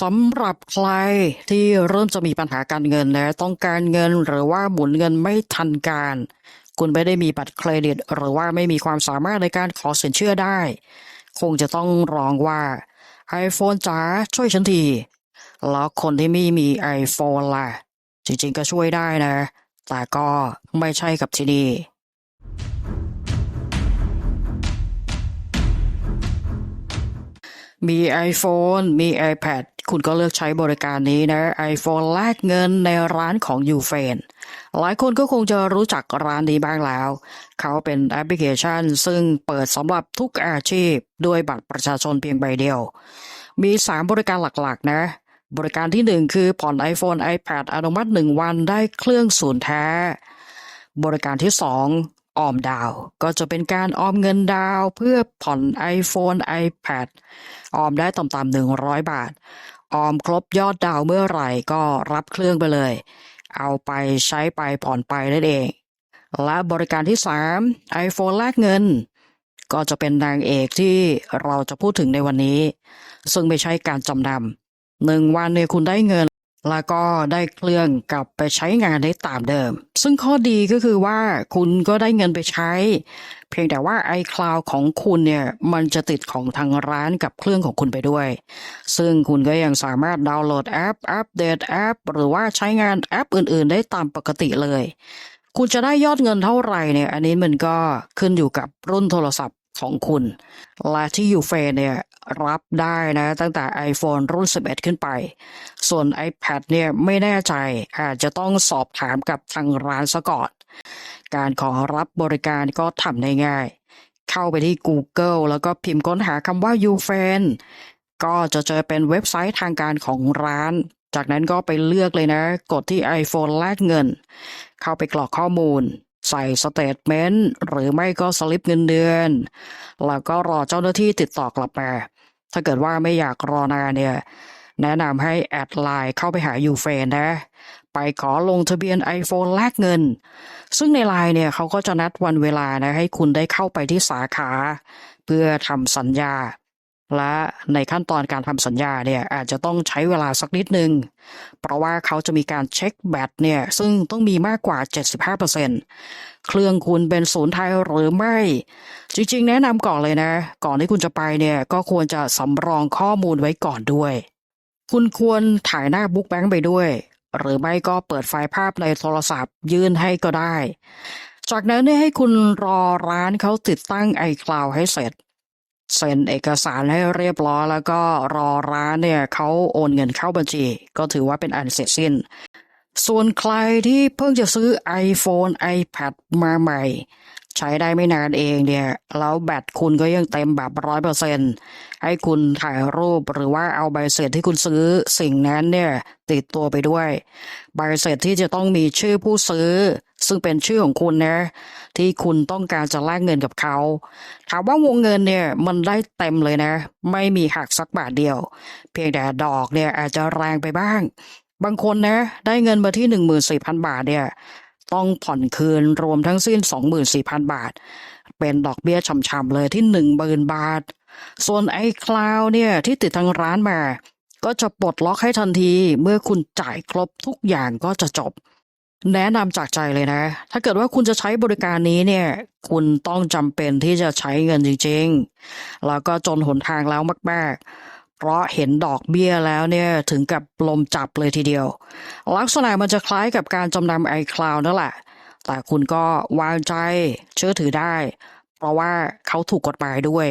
สำหรับใครที่เริ่มจะมีปัญหาการเงินและต้องการเงินหรือว่าหมุนเงินไม่ทันการ คุณไม่ได้มีบัตรเครดิต หรือว่าไม่มีความสามารถในการขอสินเชื่อได้ คงจะต้องร้องว่า iPhone จ๋าช่วยฉันที แล้วคนที่ไม่มี iPhone ล่ะ จริงๆก็ช่วยได้นะ แต่ก็ไม่ใช่กับที่นี่มี iPhone มี iPad คุณก็เลือกใช้บริการนี้นะ iPhone แลกเงินในร้านของยูเฟนหลายคนก็คงจะรู้จักร้านนี้บ้างแล้ว เขาเป็นแอปพลิเคชัน ซึ่งเปิดสำหรับทุกอาชีพด้วยบัตรประชาชนเพียงใบเดียว มี 3 บริการหลักๆ นะ บริการที่ 1 คือผ่อน iPhone iPad อนุมัติ 1 วันได้เครื่องศูนย์แท้ บริการที่ 2 ออมดาวก็จะเป็นการออมเงินดาวเพื่อผ่อน iPhone iPad ออมได้ต่ำๆ100บาท ออมครบยอดดาวเมื่อไหร่ก็รับเครื่องไปเลย เอาไปใช้ไปผ่อนไปนั่นเอง และบริการที่ 3 iPhone แลกเงิน ก็จะเป็นนางเอกที่เราจะพูดถึงในวันนี้ ซึ่งไม่ใช่การจำนำหนึ่งวันเนี่ยคุณได้เงิน แล้วก็ได้เครื่องกลับไปใช้งานได้ตามเดิม ซึ่งข้อดีก็คือว่าคุณก็ได้เงินไปใช้ เพียงแต่ว่า iCloud ของคุณเนี่ยมันจะติดของทางร้านกับเครื่องของคุณไปด้วย ซึ่งคุณก็ยังสามารถดาวน์โหลดแอป อัปเดตแอป หรือว่าใช้งานแอปอื่น ๆ ได้ตามปกติเลย คุณจะได้ยอดเงินเท่าไหร่เนี่ย อันนี้มันก็ขึ้นอยู่กับรุ่นโทรศัพท์ของคุณ และที่ยูเฟเนี่ย รับได้นะตั้งแต่ iPhone รุ่น 11 ขึ้นไป ส่วน iPad เนี่ยไม่แน่ใจอาจจะต้องสอบถามกับทางร้านซะก่อน การขอรับบริการก็ทำได้ง่าย เข้าไปที่ Google แล้วก็พิมพ์ค้นหาคำว่า u f r i e n ก็จะเจอเป็นเว็บไซต์ทางการของร้าน จากนั้นก็ไปเลือกเลยนะ กดที่ iPhone แลกเงิน เข้าไปกรอกข้อมูลใส่สเตทเมนต์หรือไม่ก็สลิปเงินเดือน แล้วก็รอเจ้าหน้าที่ติดต่อกลับมา ถ้าเกิดว่าไม่อยากรอนานเนี่ย แนะนำให้แอดไลน์เข้าไปหายูเฟนนะ ไปขอลงทะเบียน iPhone แลกเงิน ซึ่งในไลน์เนี่ยเขาก็จะนัดวันเวลานะให้คุณได้เข้าไปที่สาขา เพื่อทำสัญญา และในขั้นตอนการทำสัญญาเนี่ยอาจจะต้องใช้เวลาสักนิดนึง เพราะว่าเขาจะมีการเช็คแบตเนี่ยซึ่งต้องมีมากกว่า 75%เครื่องคุณเป็นศูนย์ไทยหรือไม่ จริงๆ แนะนำก่อนเลยนะ ก่อนที่คุณจะไปเนี่ยก็ควรจะสำรองข้อมูลไว้ก่อนด้วย คุณควรถ่ายหน้าบุ๊กแบงค์ไปด้วย หรือไม่ก็เปิดไฟล์ภาพในโทรศัพท์ยื่นให้ก็ได้ จากนั้นให้คุณรอร้านเขาติดตั้ง iCloud ให้เสร็จ เซ็นเอกสารให้เรียบร้อยแล้วก็รอร้านเนี่ยเขาโอนเงินเข้าบัญชี ก็ถือว่าเป็นอันเสร็จสิ้น ส่วนใครที่เพิ่งจะซื้อ iPhone iPad มาใหม่ ใช้ได้ไม่นานเองเนี่ย แล้วแบตคุณก็ยังเต็มแบบร้อยเปอร์เซ็นให้คุณถ่ายรูปหรือว่าเอาใบเสร็จที่คุณซื้อสิ่งนั้นเนี่ย ติดตัวไปด้วย ใบเสร็จที่จะต้องมีชื่อผู้ซื้อ ซึ่งเป็นชื่อของคุณนะ ที่คุณต้องการจะแลกเงินกับเขา ถามว่าวงเงินเนี่ยมันได้เต็มเลยนะ ไม่มีหักสักบาทเดียว เพียงแต่ดอกเนี่ยอาจจะแรงไปบ้างบางคนนะได้เงินมาที่หนึ่งหมื่นสี่พันบาทเนี่ย ต้องผ่อนคืนรวมทั้งสิ้นสองหมื่นสี่พันบาท เป็นดอกเบี้ยช่ำๆเลยที่หนึ่งหมื่นบาท ส่วนไอ้คลาวเนี่ยที่ติดทางร้านมา ก็จะปลดล็อกให้ทันทีเมื่อคุณจ่ายครบทุกอย่างก็จะจบ แนะนำจากใจเลยนะ ถ้าเกิดว่าคุณจะใช้บริการนี้เนี่ย คุณต้องจำเป็นที่จะใช้เงินจริงๆ แล้วก็จนหนทางแล้วมากๆ เพราะเห็นดอกเบี้ยแล้วเนี่ยถึงกับลมจับเลยทีเดียว ลักษณะมันจะคล้ายกับการจำนำ iCloud นั่นแหละ แต่คุณก็วางใจเชื่อถือได้ เพราะว่าเขาถูกกฎหมายด้วย